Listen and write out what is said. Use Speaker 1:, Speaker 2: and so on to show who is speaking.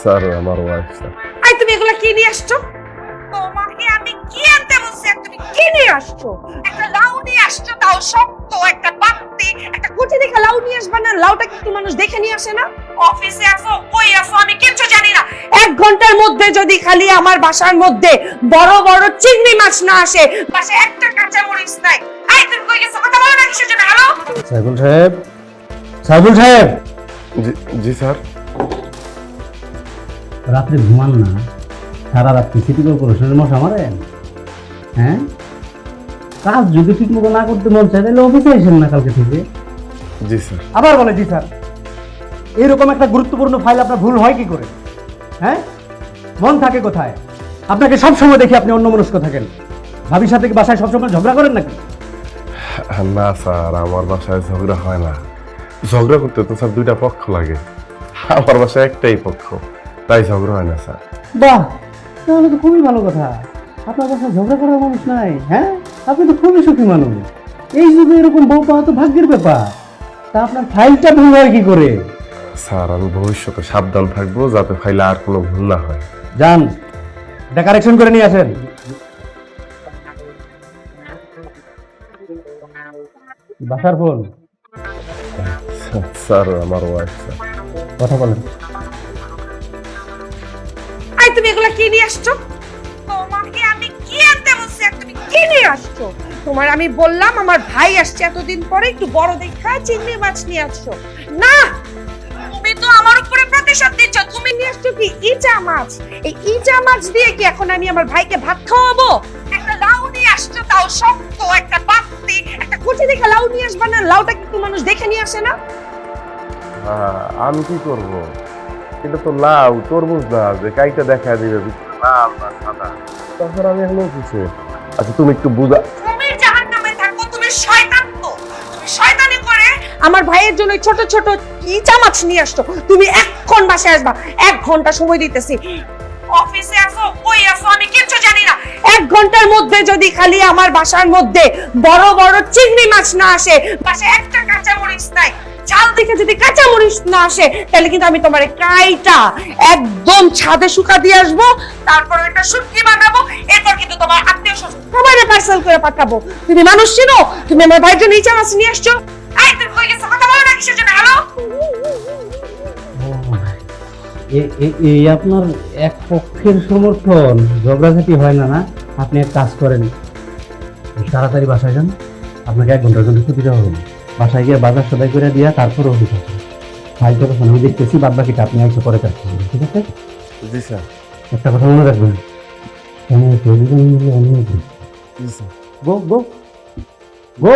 Speaker 1: Sir আমার wife sir
Speaker 2: I তুমি এগুলা কি নিয়ে আসছো? তোমাকে আমি কি আনতে বলছি আর তুমি কি নিয়ে আসছো? একটা লাউ নিয়ে আসছো তাও শক্ত একটা পাত্তি একটা কুচি দেখে লাউ নিয়ে আসবা না? লাউটা কিন্তু মানুষ দেখে নিয়ে আসে না? অফিসে আসো কই আসো আমি কিচ্ছু জানি না। এক ঘণ্টার মধ্যে যদি খালি আমার বাসার মধ্যে বড় বড় চিংড়ি মাছ না আসে পাশে একটা কাঁচা মরিচ নাই। আই তুমি কই গেছো? কথা বলো না কিসের জন্য? হ্যালো
Speaker 3: সাইফুল সাহেব? সাইফুল সাহেব?
Speaker 1: জি জি স্যার।
Speaker 3: রাত্রে ঘুমান না সারা রাত কি সিটি কর্পোরেশনের মশা মারেন হ্যাঁ? কাজ যদি ঠিক মতো না করতে মন চায় তাহলে অফিসে আসেন না কালকে থেকে।
Speaker 1: জি স্যার।
Speaker 4: আবার বলে জি স্যার। এরকম একটা গুরুত্বপূর্ণ ফাইল আপনার ভুল হয় কি করে? হ্যাঁ? মন থাকে কোথায়? আপনাকে সব সময় দেখি আপনি অন্য মনস্ক থাকেন। ভাবির সাথে কি বাসায় সবসময় ঝগড়া করেন নাকি?
Speaker 1: না স্যার আমার বাসায় ঝগড়া হয় না। ঝগড়া করতে তো স্যার দুইটা পক্ষ লাগে। আমার বাসায় একটাই পক্ষ। তাই ঝগড়া হয় না স্যার।
Speaker 3: বাহ তাহলে তো খুবই ভালো কথা। আপনার বাসায় ঝগড়া করার মানুষ নাই হ্যাঁ? আপনি তো খুবই সুখী মানুষ। এই যুগে এরকম বউ পাওয়া তো ভাগ্যের ব্যাপার। তা আপনার ফাইলটা ভুল হয় কি করে?
Speaker 1: স্যার আমি ভবিষ্যতে সাবধান থাকব যাতে ফাইলে আর কোনো ভুল না হয়।
Speaker 4: যান এটা কারেকশন করে নিয়ে আসেন।
Speaker 3: বাসার ফোন।
Speaker 1: স্যার আমার ওয়াইফ স্যার।
Speaker 3: কথা বলেন।
Speaker 2: তুমি এগুলা কি নিয়ে আসছো? তোমাকে আমি কি আনতে বলছি আর তুমি কি নিয়ে আসছো? তোমার আমি বললাম, আমার ভাই আসছে এতদিন পরে, একটু বড় দেখা, চিংড়ি মাছ নিয়ে আসছো। না! তুমি তো আমার উপরে প্রতিশোধ দিচ্ছ তুমি নিয়ে আসছো কি? ইচা মাছ। এই ইচা মাছ দিয়ে কি এখন আমি আমার ভাইকে ভাত খাওয়াবো? একটা লাউ নিয়ে আসছো, তাও শক্ত, একটা পাত্তি একটা কুচি দেখে লাউ নিয়ে আসবা না? লাউটা কিন্তু মানুষ দেখে নিয়ে আসে না?
Speaker 1: আমি কি করব? এটা তো লাউ, তরমুজ না যে কাইটা দেখা দিবে লাল না সাদা। তাছাড়া আমি এখনও কিছু আচ্ছা তুমি একটু বুঝা
Speaker 2: তুমি জাহান্নামে থাকো, তুমি শয়তান তো তুমি শয়তানি করে আমার ভাইয়ের জন্য ছোট ছোট ইচা মাছ নিয়ে আসছো? তুমি এক্ষণ বাসায় আসবা, এক ঘণ্টা সময় দিতেছি। অফিসে আসো কই আসো আমি কিচ্ছু জানি না। এক ঘণ্টার মধ্যে যদি খালি আমার বাসার মধ্যে বড় বড় চিংড়ি মাছ না আসে পাশে একটা কাঁচা মরিচ নাই। চাল থেকে যদি কাঁচা মরিচ না আসে, তাহলে কিন্তু আমি তোমার কাইটা একদম ছাদে শুকা দিয়ে আসব, তারপর একটা বানাবো, এরপর কিন্তু তোমার আত্মীয় স্বজন পার্সেল করে পাঠাবো। তুমি মানুষ চিনো তুমি আমার নিয়ে আসছো। আই তুমি গেছো, কথা বলো না কিসের জন্য হ্যালো
Speaker 3: এই আপনার এক পক্ষের সমর্থন। ঝগড়াঝাটি হয় না না? আপনি এক কাজ করেন। তাড়াতাড়ি বাসায় যান। আপনাকে এক ঘণ্টার জন্য ছুটি দেওয়া হবে। বাসায় গিয়ে বাজার সদাই করে দিয়া তারপর অফিস ফাইলটা তখন আমি দেখতেছি বাদ বাকিটা আপনি একটু পরে কাজ করবেন ঠিক আছে?
Speaker 1: জি স্যার।
Speaker 3: একটা কথা মনে রাখবেন কেন অন্য গো গো। গো?